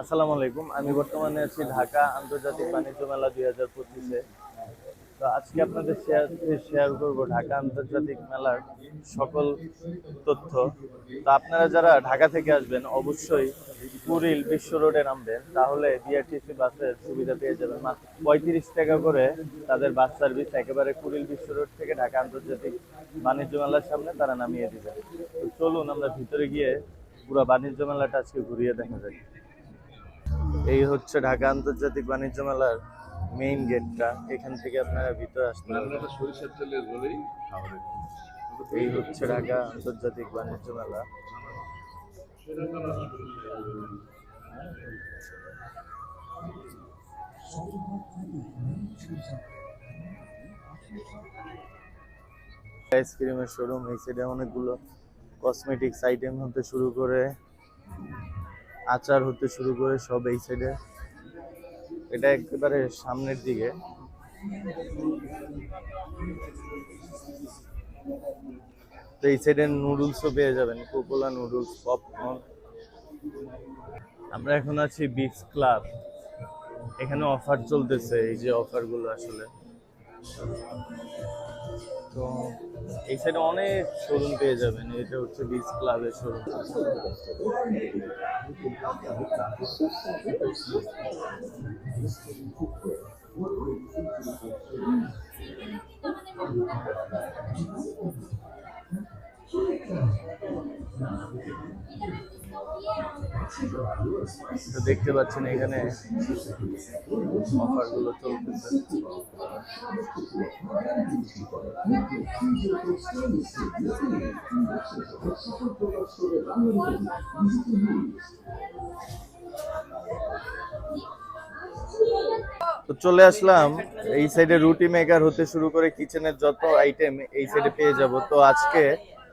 আসসালামু আলাইকুম। আমি বর্তমানে আছি ঢাকা আন্তর্জাতিক বাণিজ্য মেলা দুই হাজার পঁচিশে। তো আজকে আপনাদের শেয়ার শেয়ার করব ঢাকা আন্তর্জাতিক মেলার সকল তথ্য। তো আপনারা যারা ঢাকা থেকে আসবেন, অবশ্যই কুড়িল বিশ্ব রোডে নামবেন। তাহলে বিআরটিসি বাসের সুবিধা পেয়ে যাবেন। মাত্র পঁয়ত্রিশ টাকা করে তাদের বাস সার্ভিস একেবারে কুড়িল বিশ্ব রোড থেকে ঢাকা আন্তর্জাতিক বাণিজ্য মেলার সামনে তারা নামিয়ে দিবে তো চলুন আমরা ভিতরে গিয়ে পুরো বাণিজ্য মেলাটা আজকে ঘুরিয়ে দেখা যায় এই হচ্ছে ঢাকা আন্তর্জাতিক বাণিজ্য মেলার মেইন গেটটা এখান থেকে আপনারা ভিতরে আসতে পারবেন। এই হচ্ছে ঢাকা আন্তর্জাতিক বাণিজ্য মেলা। আইসক্রিমের শোরুম এই সাইডে অনেকগুলো কসমেটিক্স আইটেম হতে শুরু করে। আচার হতে শুরু করে সব এই সাইডে এটা একেবারে সামনের দিকে। তো এই সাইডে নুডলসও পেয়ে যাবেন কোকোলা নুডলস পপকর্ন আমরা এখন আছি বিচ ক্লাব এখানে অফার চলতেছে, এই যে অফারগুলো আসলে। তো এই সাইডে অনেক শোরুম পেয়ে যাবেন। এটা হচ্ছে বিচ ক্লাবের শোরুম তো দেখতে পাচ্ছেন এখানে অফারগুলো চলতেছে। তো চলে আসলাম, এই সাইডে রুটি মেকার হতে শুরু করে কিচেনের যত আইটেম এই সাইডে পেয়ে যাব। তো আজকে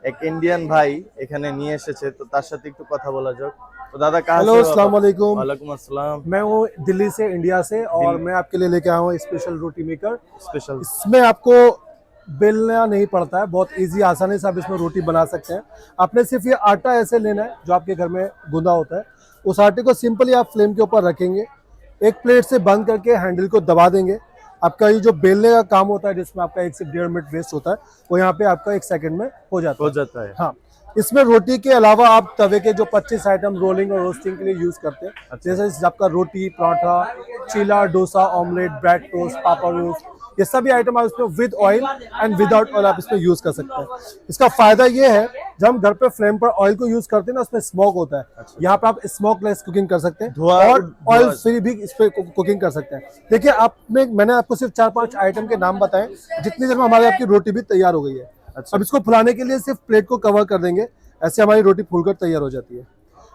এক ইন্ডিয়ান ভাই এখানে নিয়ে এসেছে তো তার সাথে একটু কথা বলা যাক তো দাদা কাহা हेलो से हो आप? अस्सलाम वालेकुम वालेकुम अस्सलाम मैं हूँ दिल्ली से इंडिया से और दिल्ली। मैं आपके लिए लेके आया हूँ स्पेशल रोटी मेकर स्पेशल इसमें आपको बेलना नहीं पड़ता है बहुत इजी आसानी से आप इसमें रोटी बना सकते हैं आपने सिर्फ ये आटा ऐसे लेना है जो आपके घर में गूंदा होता है उस आटे को सिंपली आप फ्लेम के ऊपर रखेंगे एक प्लेट से बंद करके हैंडल को दबा देंगे आपका ये जो बेलने का काम होता है जिसमें आपका एक से डेढ़ मिनट वेस्ट होता है वो यहाँ पे आपका एक सेकंड में हो जाता हो जाता है। हाँ। इसमें रोटी के अलावा आप तवे के जो 25 आइटम रोलिंग और रोस्टिंग के लिए यूज़ करते हैं। अच्छा। जैसे आपका रोटी paratha chilla dosa omelette bread toast papad roast ये सभी आइटम आप इसमें with oil and without oil आप इसमें यूज़ कर सकते हैं। इसका फ़ायदा ये है जब हम घर पे फ्लेम पर ऑयल को यूज़ करते हैं ना उसमें स्मोक होता है। यहाँ पे आप स्मोक लेस कुकिंग कर सकते हैं अच्छा। और ऑयल फ्री भी इस पे कुकिंग कर सकते हैं। देखिए आपने मैंने आपको सिर्फ़ चार पाँच आइटम के नाम बताए जितनी देर में हमारी आपकी रोटी भी तैयार हो गई है। अच्छा। अब इसको फुलाने के लिए सिर्फ़ प्लेट को कवर कर देंगे ऐसे हमारी रोटी फूलकर तैयार हो जाती है।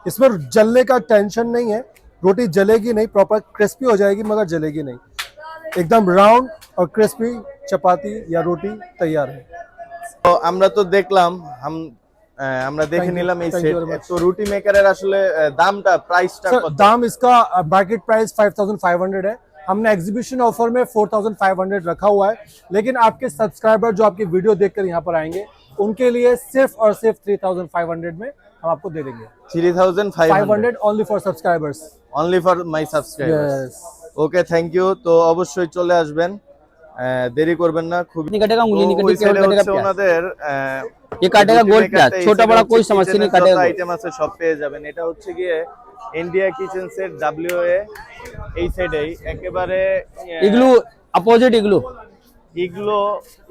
इसमें जलने का टेंशन नहीं है रोटी जलेगी नहीं प्रॉपर क्रिस्पी हो जाएगी मगर जलेगी नहीं। एकदम राउंड और क्रिस्पी चपाती या रोटी तैयार है তো আমরা তো দেখলাম হাম আহ, আমরা দেখে Thank you, নিলাম এই thank you set very much. তো রুটি মেকারের আসলে আহ, দামটা প্রাইসটা सर কত दाम इसका मार्केट प्राइस 5500 है हमने एग्जीबिशन ऑफर में 4500 रखा हुआ है लेकिन आपके सब्सक्राइबर जो आपकी वीडियो देखकर यहाँ पर आएंगे उनके लिए सिर्फ और सिर्फ 3500 में हम आपको दे देंगे 3500 500 only for subscribers only for my subscribers yes okay thank you তো অবশ্যই চলে আসবেন আহ, দেরি করবেন না খুব नहीं कटेगा उंगली नहीं कटेगी केवल कटेगा प्याज ওনাদের ये काटेगा गोल प्याज छोटा बड़ा कोई समस्या नहीं काटेगा गोल। আইটেম আছে সব পেয়ে যাবেন এটা হচ্ছে গিয়ে India kitchen set W A এই সাইডেই একেবারে আহ, Igloo opposite Igloo Igloo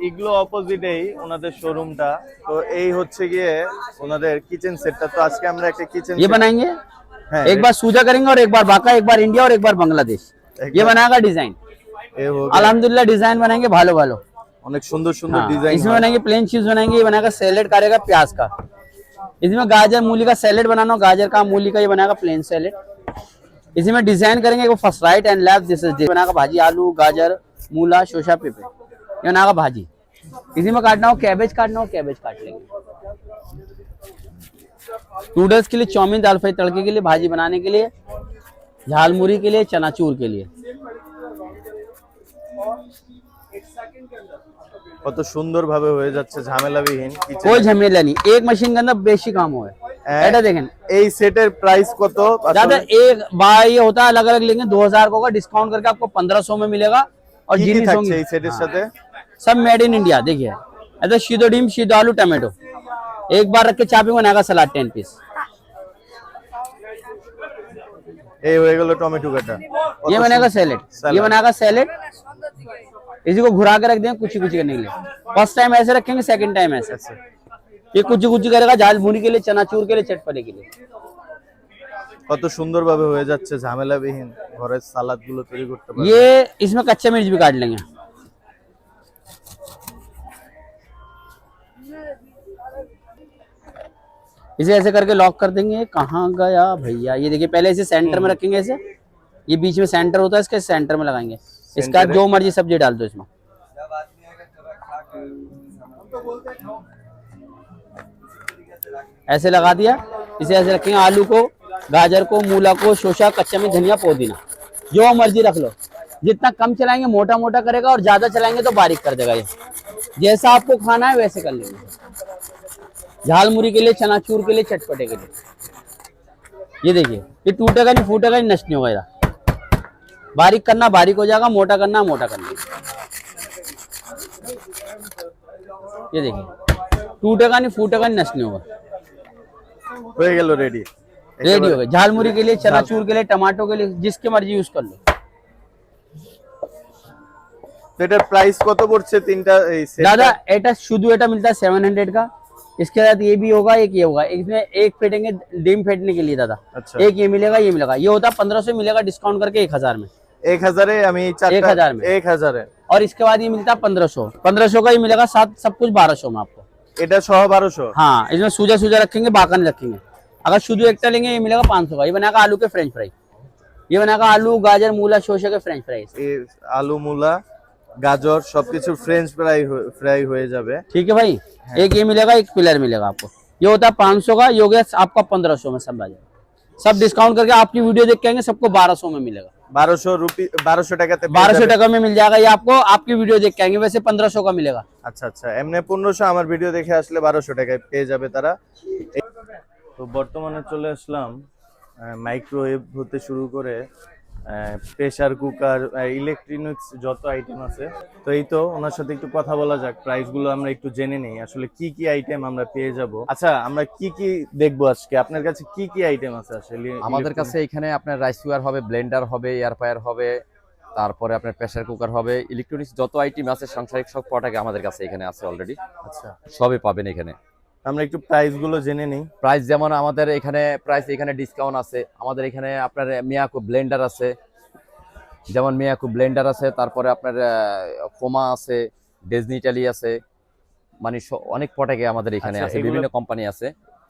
Igloo অপোজিটেই ওনাদের শোরুমটা তো এই হচ্ছে গিয়ে ওনাদের কিচেন সেটটা তো আজকে আমরা একটা কিচেন ये बनाएंगे হ্যাঁ एक बार सूजा करेंगे और एक बार बाका एक बार इंडिया और एक बार बांग्लादेश एक ये बार- बनाएगा डिजाइन এ হোক अल्हम्दुलिल्लाह डिजाइन बनाएंगे भालो भालो অনেক সুন্দর সুন্দর हाँ, ডিজাইন इसमें बनाएंगे प्लेन चीज बनाएंगे ये बनाएगा सैलेड करेगा प्याज का इसमें गाजर मूली का सैलेड बनाना हो गाजर का मूली का ये बनाएगा प्लेन सैलेड इसमें डिजाइन करेंगे वो first right and left this is बनाएगा भाजी आलू गाजर मूला शोशा पेपे ये बनाएगा भाजी इसी में काटना हो कैबेज काटना हो कैबेज काट लेंगे नूडल्स के लिए चाउमीन दाल फ्राई तड़के के लिए भाजी बनाने के लिए झालमुरी के लिए चनाचूर के लिए কত সুন্দর ভাবে হয়ে যাচ্ছে ঝামেলাবিহীন কিচেন कोई झमेला नहीं एक मशीन के अंदर बेसी काम हुआ है এটা দেখেন এই সেটের প্রাইস কত ज्यादा আসলে एक बार ये होता है अलग अलग लेंगे दो हजार का होगा डिस्काउंट करके आपको पंद्रह सौ में मिलेगा और কি কি जीनी থাকছে এই সেটের সাথে सब मेड इन इंडिया देखिए ऐसा शीदो डिम शीदो आलू टमाटो एक बार रख के चापी बनाएगा सलाद टेन पीस এই হয়ে গেল টমেটো কাটা ये बनेगा सैलेड ये सैलेड। बनेगा सैलेड इसी को घुरा के रख देंगे कुछ कुछ करने के लिए फर्स्ट टाइम ऐसे रखेंगे सेकंड टाइम ऐसे ये कुछ कुछ करेगा झाल भूनी के लिए चनाचूर के लिए चटपटे के लिए কত সুন্দরভাবে হয়ে যাচ্ছে ঝামেলাবিহীন ঘরের সালাদ গুলো তৈরি করতে পারে ये इसमें कच्चे मिर्च भी काट लेंगे इसे ऐसे करके लॉक कर देंगे। कहाँ गया भैया? ये देखिए पहले इसे सेंटर में रखेंगे ऐसे। ये बीच में सेंटर होता है इसके सेंटर में लगाएँगे। इसका जो मर्ज़ी सब्ज़ी डाल दो इसमें। ऐसे लगा दिया। इसे ऐसे रखेंगे आलू को गाजर को मूला को शोशा कच्चा में धनिया पुदीना। जो मर्ज़ी रख लो। जितना कम चलाएँगे मोटा मोटा करेगा और ज़्यादा चलाएँगे तो बारीक कर देगा ये। जैसा आपको खाना है वैसे कर लेंगे। झाल मुरी के लिए चनाचूर के लिए चटपटे के लिए ये देखिए ये टूटेगा नहीं फूटेगा नहीं नष्ट नहीं होगा इधर। बारीक करना बारीक हो जाएगा मोटा करना मोटा करना ये देखिए टूटेगा नहीं फूटेगा नहीं नष्ट नहीं होगा হয়ে গেল রেডি रेडी हो गए झाल मुरी के लिए चनाचूर के लिए टमाटो के लिए जिसके मर्जी यूज कर लो তো এটার প্রাইস কত পড়ছে তিনটা এই set दादा টা? एटा शुद्ध एटा मिलता इसके साथ ये भी होगा एक ये होगा। इसमें एक फेटेंगे डीम फेटने के लिए दादा। अच्छा। एक ये मिलेगा ये मिलेगा। ये होता पंद्रह सौ मिलेगा डिस्काउंट करके एक हज़ार में। एक हज़ार है एक हज़ार में। एक हज़ार है। और इसके बाद ये मिलता है पंद्रह सौ। पंद्रह सौ का ही मिलेगा साथ सब कुछ बारह सौ में आपको। बारह सौ? हाँ इसमें सूजा सूजा रखेंगे बाकन रखेंगे। अगर शुद्ध एकटा लेंगे ये मिलेगा पाँच सौ का। ये बनाएगा आलू के फ्रेंच फ्राई ये बनाएगा आलू गाजर मूला शोशे के फ्रेंच फ्राइज आलू मूला মূলা গাজর সবকিছু ফ্রেঞ্চ ফ্রাই ফ্রাই হয়ে যাবে ठीक है भाई एक ये मिलेगा एक पिलर मिलेगा आपको ये होता है पाँच सौ का ये हो गया आपका पंद्रह सौ में सब आ जाएगा सब डिस्काउंट करके आपकी वीडियो देख के आएंगे सबको बारह सौ में मिलेगा বারোশো রুপি বারোশো টাকাতে পেয়ে बारह सौ যাবে। टका में मिल जाएगा ये आपको आपकी वीडियो देख के आएंगे वैसे पंद्रह सौ का मिलेगा আচ্ছা আচ্ছা এমনি পনেরোশো আমার ভিডিও দেখে আসলে বারোশো টাকায় পেয়ে যাবে তারা তো বর্তমানে চলে আসলাম মাইক্রোওয়েভ হতে শুরু করে প্রেসার কুকার ইলেকট্রনিক্স যত আইটেম আছে। তো এই তো ওনার সাথে একটু কথা বলা যাক প্রাইসগুলো আমরা একটু জেনে নেই। আসলে কি কি আইটেম আমরা পেয়ে যাব? আচ্ছা আমরা কি কি দেখব আজকে? আপনার কাছে কি কি আইটেম আছে আসলে? আমাদের কাছে এখানে আপনার রাইস কুকার হবে ব্লেন্ডার হবে এয়ার ফায়ার হবে তারপরে আপনার প্রেসার কুকার হবে ইলেকট্রনিক্স যত আইটেম আছে সাংসারিক সব প্রোডাক্ট আমাদের কাছে এখানে আছে অলরেডি আচ্ছা। সবই পাবেন এখানে। আমরা একটু প্রাইসগুলো জেনে নেই। প্রাইস যেমন আমাদের এখানে প্রাইস এখানে ডিসকাউন্ট আছে। আমাদের এখানে আপনার মিয়াকো ব্লেন্ডার আছে। যেমন মিয়াকো ব্লেন্ডার আছে তারপরে আপনার ফোমা আছে ডেজনি ইটালি আছে। মানে অনেক পটাকে আমাদের এখানে আচ্ছা, আছে বিভিন্ন কোম্পানি আছে।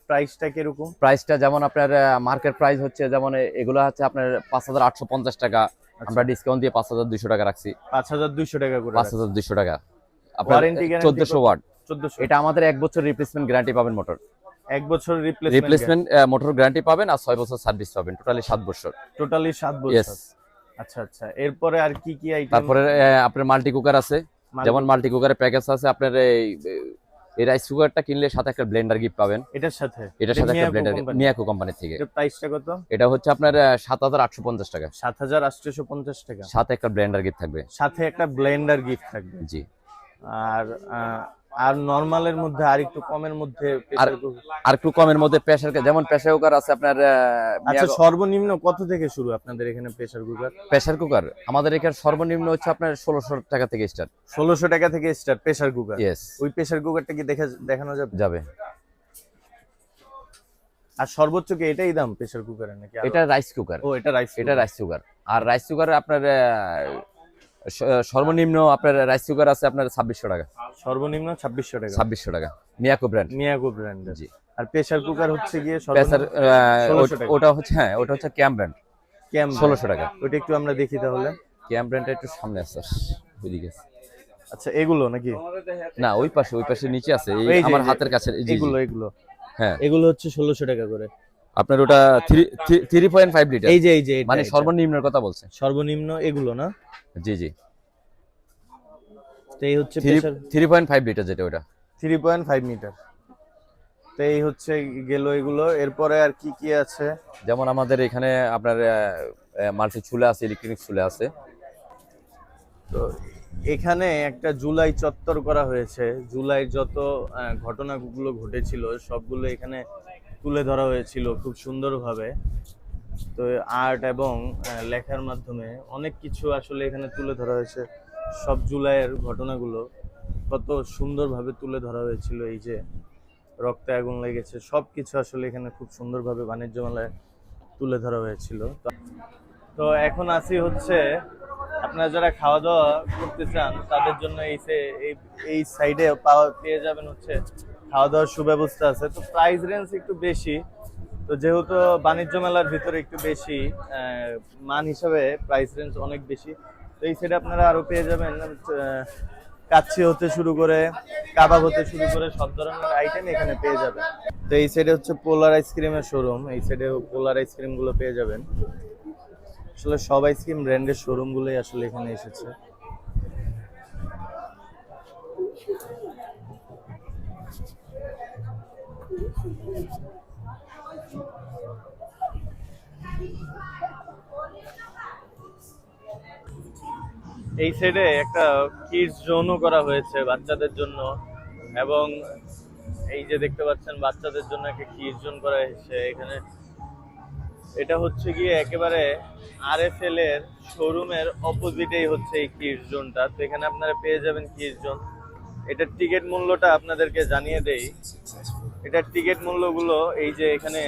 প্রাইসটা কীরকম? প্রাইসটা যেমন আপনার মার্কেট প্রাইস হচ্ছে যেমন এগুলো হচ্ছে আপনার পাঁচ হাজার আটশো পঞ্চাশ টাকা। আমরা ডিসকাউন্ট দিয়ে পাঁচ হাজার দুইশো টাকা রাখছি। পাঁচ হাজার দুইশো টাকা করে পাঁচ হাজার দুইশো টাকা। আপনার চোদ্দশো? ওয়াট চোদ্দশো। এটা আমাদের এক বছর রিপ্লেসমেন্ট গ্যারান্টি পাবেন মোটর এক বছর রিপ্লেসমেন্ট মোটর গ্যারান্টি পাবেন আর ছয় বছর সার্ভিস পাবেন টোটালি সাত বছর। টোটালি সাত ইয়েস বছর আচ্ছা আচ্ছা। এরপরে আর কি কি আইটেম তারপরে আপনার মাল্টি কুকার আছে। যেমন মাল্টি কুকারের প্যাকেজ আছে আপনার এই এই রাইস কুকারটা কিনলে সাথে একটা ব্লেন্ডার গিফট পাবেন। এটার সাথে? এটার সাথে একটা ব্লেন্ডার মিয়াকো কোম্পানি থেকে। এটার প্রাইসটা কত? এটা হচ্ছে আপনার সাত হাজার আটশো পঞ্চাশ টাকা। সাত হাজার আটশোশো পঞ্চাশ টাকা। সাথে একটা ব্লেন্ডার গিফট থাকবে। সাথে একটা ব্লেন্ডার গিফট থাকবে। জি। আর আর নরমালের মধ্যে আর একটু কমের মধ্যে আর একটু কমের মধ্যে প্রেসার যেমন প্রেসার কুকার আছে আপনার আচ্ছা সর্বনিম্ন কত থেকে শুরু আপনাদের এখানে প্রেসার কুকার প্রেসার কুকার আমাদের এখানে সর্বনিম্ন হচ্ছে আপনার ষোলোশো টাকা থেকে স্টার্ট ষোলোশো টাকা থেকে স্টার্ট প্রেসার কুকার ইয়েস ওই প্রেসার কুকারটা কি দেখা দেখানো যাবে? যাবে। আর সর্বোচ্চ কি এটাই দাম প্রেসার কুকারের নাকি এটা রাইস কুকার ও এটা রাইস এটা রাইস কুকার আর রাইস কুকার আপনার সর্বনিম্ন আপনার রাইস কুকার আছে আপনার ছাব্বিশশো টাকা। সর্বনিম্ন ছাব্বিশশো টাকা। ছাব্বিশশো টাকা। মিয়াকো ব্র্যান্ড মিয়াগো ব্র্যান্ডের জি। আর প্রেসার কুকার হচ্ছে গিয়ে প্রেসার সর্বনিম্ন 1600 টাকা। ওটা হচ্ছে হ্যাঁ ওটা হচ্ছে ক্যাম ব্র্যান্ড ক্যাম ষোলোশো টাকা। ওইটা একটু আমরা দেখি তাহলে। ক্যাম ব্র্যান্ডটা একটু সামনে আছে ওইদিকে। আচ্ছা এগুলো নাকি? না ওই পাশে ওই পাশে নিচে আছে আমার হাতের কাছে এগুলো এগুলো। হ্যাঁ। এগুলো হচ্ছে ষোলোশো টাকা করে। আপনার ওটা three three point five litre এই যে এই যে মানে। সর্বনিম্নের কথা বলছে সর্বনিম্ন এগুলো না? জি জি। তো এই হচ্ছে থ্রি পয়েন্ট ফাইভ লিটার যেটা ওটা। থ্রি পয়েন্ট ফাইভ মিটার তো এই হচ্ছে গেল এগুলো। এরপরে আর কি কি আছে? যেমন আমাদের এখানে আপনার মাল্টি চুলে আছে ইলেকট্রনিক চুলে আছে। তো এখানে একটা জুলাই চত্বর করা হয়েছে। জুলাই যত আহ, ঘটনাগুলো ঘটেছিল সবগুলো এখানে তুলে ধরা হয়েছিল খুব সুন্দরভাবে। তো আর্ট এবং লেখার মাধ্যমে অনেক কিছু আসলে এখানে তুলে ধরা হয়েছে। সব জুলাইয়ের ঘটনাগুলো কত সুন্দরভাবে তুলে ধরা হয়েছিল এই যে রক্তে আগুন লেগেছে সব কিছু আসলে এখানে খুব সুন্দরভাবে বাণিজ্য মেলায় তুলে ধরা হয়েছিল। তো- এখন আসি হচ্ছে, আপনারা যারা খাওয়া দাওয়া করতে চান, তাদের জন্য এই এই সাইডে পাওয়া, পেয়ে যাবেন হচ্ছে খাওয়া দাওয়ার সুব্যবস্থা আছে। তো প্রাইস রেঞ্জ একটু বেশি। তো যেহেতু বাণিজ্য মেলার ভিতরে একটু বেশি মান হিসাবে প্রাইস রেঞ্জ অনেক বেশি। তো এই সাইডে আপনারা আরও পেয়ে যাবেন কাচ্ছি হতে শুরু করে, কাবাব হতে শুরু করে, সব ধরনের আইটেম এখানে পেয়ে যাবেন। তো এই সাইডে হচ্ছে পোলার আইসক্রিমের শোরুম এই সাইডে পোলার আইসক্রিমগুলো পেয়ে যাবেন। আসলে সব আইসক্রিম ব্র্যান্ডের শোরুমগুলোই আসলে এখানে এসেছে। এই সাইডে একটা কিডস জোনও করা হয়েছে বাচ্চাদের জন্য এবং এই যে দেখতে পাচ্ছেন বাচ্চাদের জন্য একটা কিডস জোন করা হয়েছে এখানে। এটা হচ্ছে গিয়ে একেবারে আর এফ এল এর শোরুমের অপোজিটেই হচ্ছে এই কিডস জোনটা তো এখানে আপনারা পেয়ে যাবেন কিডস জোন এটার টিকিট মূল্যটা আপনাদেরকে জানিয়ে দেই। এটার টিকিট মূল্যগুলো এই যে এখানে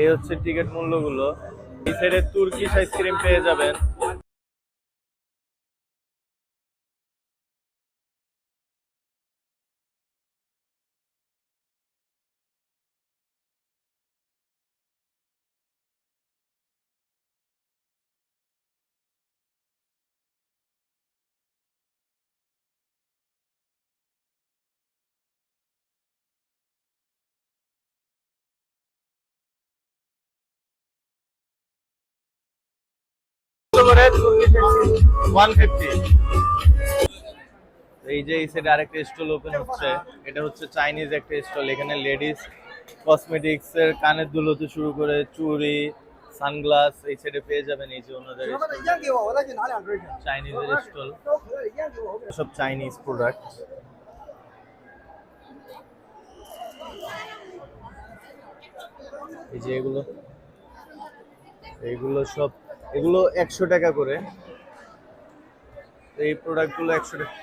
এই হচ্ছে টিকিট মূল্যগুলো। এই সাইডে তুর্কিশ আইসক্রিম পেয়ে যাবেন। করে ওয়ান ফিফটি এই যে এই সাইডে আরেকটা স্টল ওপেন হচ্ছে। এটা হচ্ছে চাইনিজ একটা স্টল এখানে লেডিস কসমেটিক্স এর কানের দুল হতে শুরু করে চুড়ি সানগ্লাস এই সাইডে পেয়ে যাবেন এই যে ওনাদের চাইনিজের স্টল সব চাইনিজ প্রোডাক্ট এই যে এগুলো এইগুলো সব এগুলো একশো টাকা করে। এই প্রোডাক্টগুলো একশো টাকা।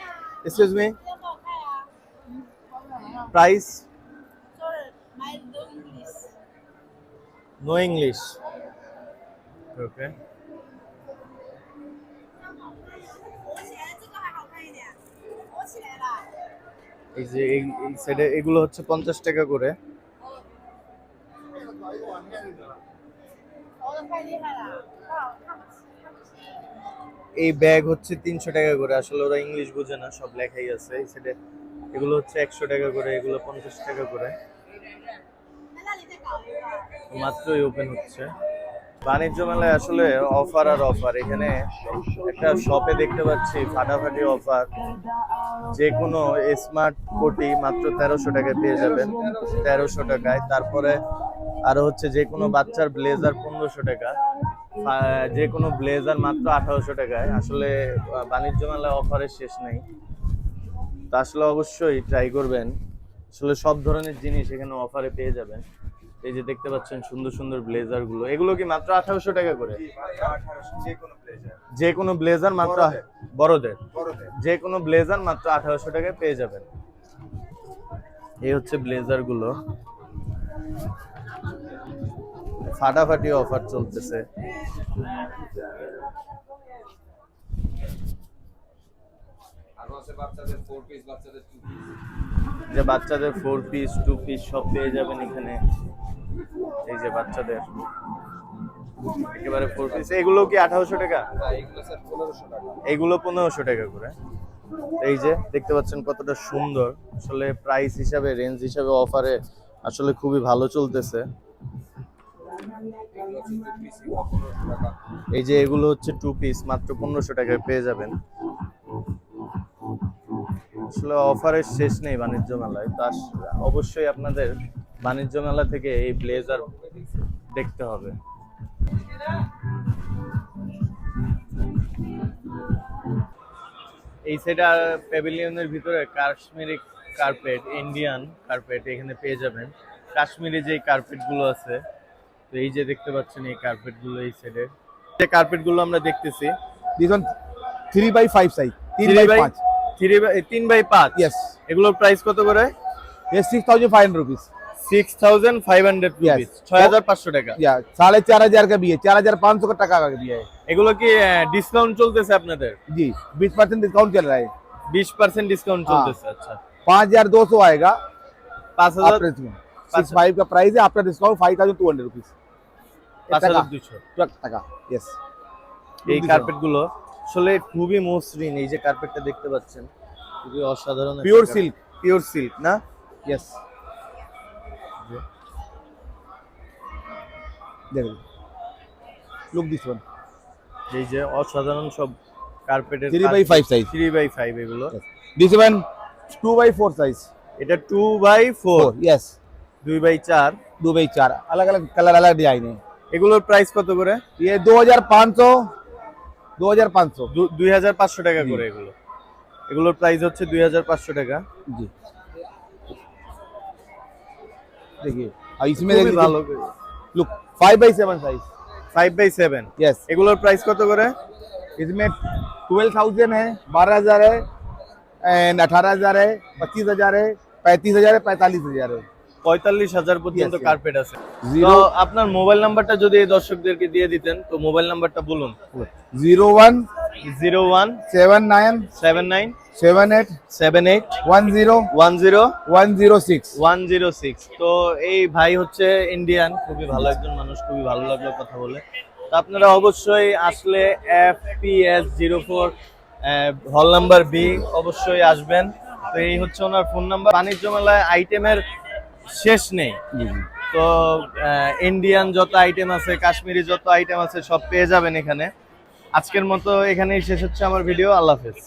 Excuse me price no English okay এই যে এই সাইডে এগুলো হচ্ছে পঞ্চাশ টাকা করে। এই ব্যাগ হচ্ছে তিনশো টাকা করে। আসলে ওরা ইংলিশ বোঝে না, সব লেখাই আছে। এই সাইডে এগুলো হচ্ছে একশো টাকা করে, এগুলো পঞ্চাশ টাকা করে। মাত্রই ওপেন হচ্ছে। বাণিজ্য মেলায় আসলে অফার আর অফার এখানে একটা শপে দেখতে পাচ্ছি, ফাটাফাটি অফার যে কোনো স্মার্ট কোটি মাত্র তেরোশো টাকায় পেয়ে যাবেন। তেরোশো টাকায়। তারপরে আরও হচ্ছে যে কোনো বাচ্চার ব্লেজার পনেরোশো টাকা। যে কোনো ব্লেজার মাত্র আঠারোশো টাকায়। আসলে বাণিজ্য মেলায় অফারের শেষ নেই। তো আসলে অবশ্যই ট্রাই করবেন। আসলে সব ধরনের জিনিস এখানে অফারে পেয়ে যাবেন। এই যে দেখতে পাচ্ছেন সুন্দর সুন্দর ব্লেজারগুলো। এগুলো কি মাত্র আঠারোশো টাকা করে? যে কোনো ব্লেজার মাত্র বড়দের। যে কোনো ব্লেজার মাত্র আঠারোশো টাকায় পেয়ে যাবেন। এই হচ্ছে ব্লেজারগুলো। ফাটাফাটি অফার চলতেছে। যে বাচ্চাদের ফোর পিস টু পিস সব পেয়ে যাবেন এখানে। এই যে বাচ্চাদের। একেবারে ফোর পিস এগুলো কি আঠারোশো টাকা? এগুলো পনেরোশো টাকা। করে। এই যে দেখতে পাচ্ছেন কতটা সুন্দর। আসলে প্রাইস হিসাবে রেঞ্জ হিসাবে অফারে আসলে খুবই ভালো চলতেছে। এই যে এগুলো হচ্ছে টু পিস মাত্র পনেরোশো টাকায় পেয়ে যাবেন। আসলে অফারের শেষ নেই বাণিজ্য মেলায়, তো অবশ্যই আপনাদের বাণিজ্য মেলা থেকে এই ব্লেজার দেখতে হবে। এই সেটা প্যাভিলিয়নের ভিতরে কাশ্মীরি কার্পেট ইন্ডিয়ান কার্পেট এখানে পেয়ে যাবেন। কাশ্মীরি যে কার্পেটগুলো আছে তো এই যে দেখতে পাচ্ছেন এই কার্পেট গুলো এই সাইডে যে কার্পেট গুলো আমরা দেখতেছি This one three by five size. Three Three by by- five. Three by তিন বাই পাঁচ Yes. এগুলোর প্রাইস কত করে Yes, six thousand five hundred rupees. Six thousand five hundred Yes. Rupees ছয় হাজার পাঁচশো টাকা Yeah, साढ़े चार हजार का भी है चार हजार पाँच सौ का टका का भी है এগুলো কি ডিসকাউন্ট চলতেছে আপনাদের जी बीस परसेंट डिस्काउंट चल रहा है বিশ পার্সেন্ট ডিসকাউন্ট হ্যাঁ। চলতেছে আচ্ছা पाँच हजार दो सौ आएगा পাঁচ হাজার आफ्टर सिक्स फाइव का प्राइस है after discount five thousand two hundred rupees পাঁচ হাজার দুশো टका यस এই কার্পেট গুলো আসলে খুবই মসৃণ এই যে কার্পেটটা দেখতে পাচ্ছেন খুবই অসাধারণ प्योर सिल्क পিওর সিল্ক না यस देखो लुक दिस वन এই যে অসাধারণ সব কার্পেটের three by five size three by five এগুলো this one two by four size এটা two by four four yes দুই বাই চার दो बाई चार अलग अलग कलर अलग डिजाइन है এগুলোর প্রাইস কত করে ये दो हजार पाँच सौ दो हजार पाँच सौ দু- দুই হাজার পাঁচশো টাকা করে এগুলো এগুলোর প্রাইস হচ্ছে দুই হাজার পাঁচশো টাকা जी देखिए और इसमें খুবই देखिए ভালো look five by seven size five by seven yes এগুলোর প্রাইস কত করে इसमें ट्वेल्व थाउजेंड है बारह हजार है एंड अठारह हजार है पच्चीस हजार है पैंतीस हजार है पैंतालीस हजार है পঁয়তাল্লিশ হাজার পর্যন্ত কার্পেট আছে। জিরো আপনার মোবাইল নাম্বারটা যদি দর্শকদেরকে দিয়ে দিতেন তো মোবাইল নাম্বারটা বলুন। Zero one zero one seven nine seven nine seven eight seven eight one zero one zero one zero six one zero six তো এই ভাই হচ্ছে ইন্ডিয়ান খুবই ভালো একজন মানুষ খুবই ভালো লাগল কথা বলে। তো আপনারা অবশ্যই আসলে F P S zero four হল নাম্বার বি অবশ্যই আসবেন। তো এই হচ্ছে ওনার ফোন নাম্বার বাণিজ্য মেলায় আইটেমের শেষ নেই তো ইন্ডিয়ান যত আইটেম আছে কাশ্মীরি যত আইটেম আছে সব পেয়ে যাবেন এখানে আজকের মতো এখানেই শেষ হচ্ছে আমার ভিডিও আল্লাহ হাফেজ